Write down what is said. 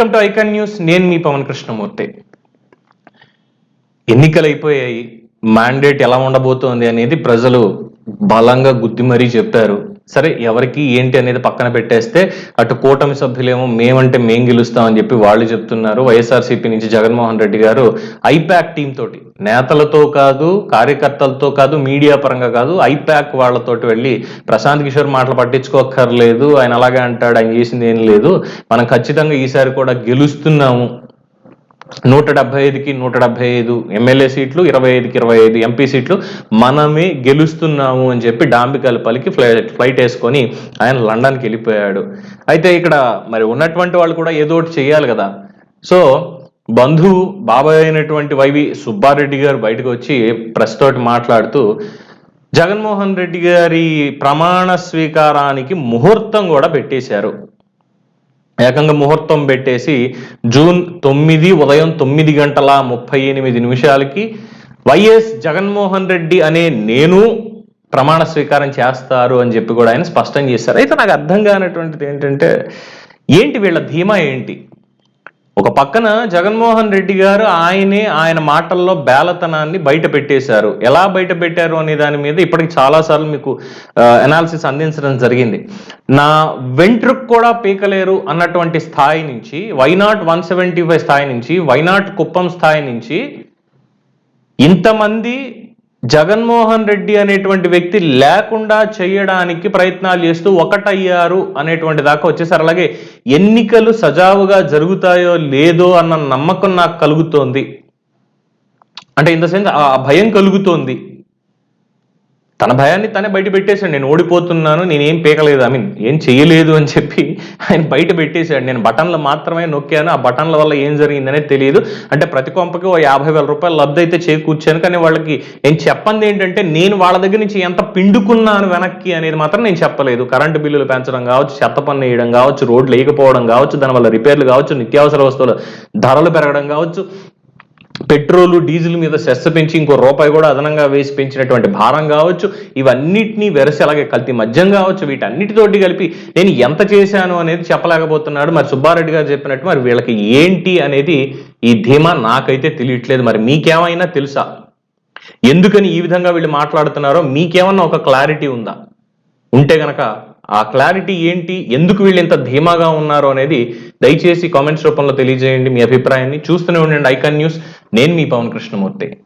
Welcome to icon news నేను మీ పవన్ కృష్ణమూర్తి. ఎన్నికలు అయిపోయాయి మ్యాండేట్ ఎలా ఉండబోతోంది అనేది ప్రజలు బలంగా గుద్ది మరీ చెప్పారు సరే ఎవరికి ఏంటి అనేది పక్కన పెట్టేస్తే అటు కూటమి సభ్యులేమో మేమంటే మేం గెలుస్తామని చెప్పి వాళ్ళు చెప్తున్నారు. వైఎస్ఆర్సీపీ నుంచి జగన్మోహన్ రెడ్డి గారు ఐపాక్ టీం తోటి నేతలతో కాదు కార్యకర్తలతో కాదు మీడియా పరంగా కాదు ఐపాక్ వాళ్ళతోటి వెళ్ళి ప్రశాంత్ కిషోర్ మాటలు పట్టించుకోక్కర్లేదు. ఆయన అలాగే అంటాడు ఆయన చేసింది ఏం లేదు. మనం ఖచ్చితంగా ఈసారి కూడా గెలుస్తున్నాము. నూట డెబ్బై ఐదుకి నూట డెబ్బై ఐదు ఎమ్మెల్యే సీట్లు ఇరవై ఐదుకి ఇరవై ఐదు ఎంపీ సీట్లు. మనమే గెలుస్తున్నాము అని చెప్పి డాంబికలు పలికి ఫ్లైట్ ఫ్లైట్ వేసుకొని ఆయన లండన్కి వెళ్ళిపోయాడు. అయితే ఇక్కడ మరి ఉన్నటువంటి వాళ్ళు కూడా ఏదో ఒకటి చేయాలి కదా. సో బంధువు బాబాయ్ అయినటువంటి వైవి సుబ్బారెడ్డి గారు బయటకు వచ్చి ప్రెస్ తోటి మాట్లాడుతూ జగన్మోహన్ రెడ్డి గారి ప్రమాణ స్వీకారానికి ముహూర్తం కూడా పెట్టేశారు. ఏకంగా ముహూర్తం పెట్టేసి జూన్ తొమ్మిది ఉదయం తొమ్మిది గంటల ముప్పై ఎనిమిది నిమిషాలకి వైఎస్ జగన్మోహన్ రెడ్డి అనే నేను ప్రమాణ స్వీకారం చేస్తారు అని చెప్పి కూడా ఆయన స్పష్టం చేశారు. అయితే నాకు అర్థం కానటువంటిది ఏంటంటే ఏంటి వీళ్ళ ధీమా ఏంటి? ఒక పక్కన జగన్మోహన్ రెడ్డి గారు ఆయనే ఆయన మాటల్లో బేలతనాన్ని బయట పెట్టేశారు. ఎలా బయట పెట్టారు అనే దాని మీద ఇప్పటికి చాలాసార్లు మీకు అనాలిసిస్ అందించడం జరిగింది. నా వెంట్రుక్ కూడా పీకలేరు అన్నటువంటి స్థాయి నుంచి వైనాట్ వన్ సెవెంటీ ఫైవ్ స్థాయి నుంచి వైనాట్ కుప్పం స్థాయి నుంచి ఇంతమంది జగన్మోహన్ రెడ్డి అనేటువంటి వ్యక్తి లేకుండా చేయడానికి ప్రయత్నాలు చేస్తూ ఒకటయ్యారు అనేటువంటి దాకా వచ్చేసారు. అలాగే ఎన్నికలు సజావుగా జరుగుతాయో లేదో అన్న నమ్మకం నాకు కలుగుతోంది. అంటే ఇన్ ద సెన్స్ ఆ భయం కలుగుతోంది. తన భయాన్ని తనే బయట పెట్టేశాడు. నేను ఓడిపోతున్నాను నేనేం పీకలేదు. ఐ మీన్ ఏం చేయలేదు అని చెప్పి ఆయన బయట పెట్టేశాడు. నేను బటన్లు మాత్రమే నొక్కాను. ఆ బటన్ల వల్ల ఏం జరిగిందనేది తెలియదు. అంటే ప్రతి కొంపకి ఓ యాభై వేల రూపాయలు లబ్ధి అయితే చేకూర్చాను. కానీ వాళ్ళకి నేను చెప్పంది ఏంటంటే నేను వాళ్ళ దగ్గర నుంచి ఎంత పిండుకున్నాను వెనక్కి అనేది మాత్రం నేను చెప్పలేదు. కరెంటు బిల్లులు పెంచడం కావచ్చు చెత్త పన్ను వేయడం కావచ్చు రోడ్లు వేయకపోవడం కావచ్చు దానివల్ల రిపేర్లు కావచ్చు నిత్యావసర వస్తువులు ధరలు పెరగడం కావచ్చు పెట్రోలు డీజిల్ మీద సెస్ పెంచి ఇంకో రూపాయి కూడా అదనంగా వేసి పెంచినటువంటి భారం కావచ్చు. ఇవన్నిటినీ వెరసి అలాగే కల్తీ మద్యం కావచ్చు. వీటన్నిటితోటి కలిపి నేను ఎంత చేశాను అనేది చెప్పలేకపోతున్నాడు. మరి సుబ్బారెడ్డి గారు చెప్పినట్టు మరి వీళ్ళకి ఏంటి అనేది ఈ ధీమా నాకైతే తెలియట్లేదు. మరి మీకేమైనా తెలుసా? ఎందుకని ఈ విధంగా వీళ్ళు మాట్లాడుతున్నారో? మీకేమన్నా ఒక క్లారిటీ ఉందా? ఉంటే గనక ఆ క్లారిటీ ఏంటి? ఎందుకు వీళ్ళు ఇంత ధీమాగా ఉన్నారు అనేది దయచేసి కామెంట్స్ రూపంలో తెలియజేయండి మీ అభిప్రాయాన్ని. చూస్తూనే ఉండండి ఐకాన్ న్యూస్. నేను మీ పవన్ కృష్ణమూర్తి.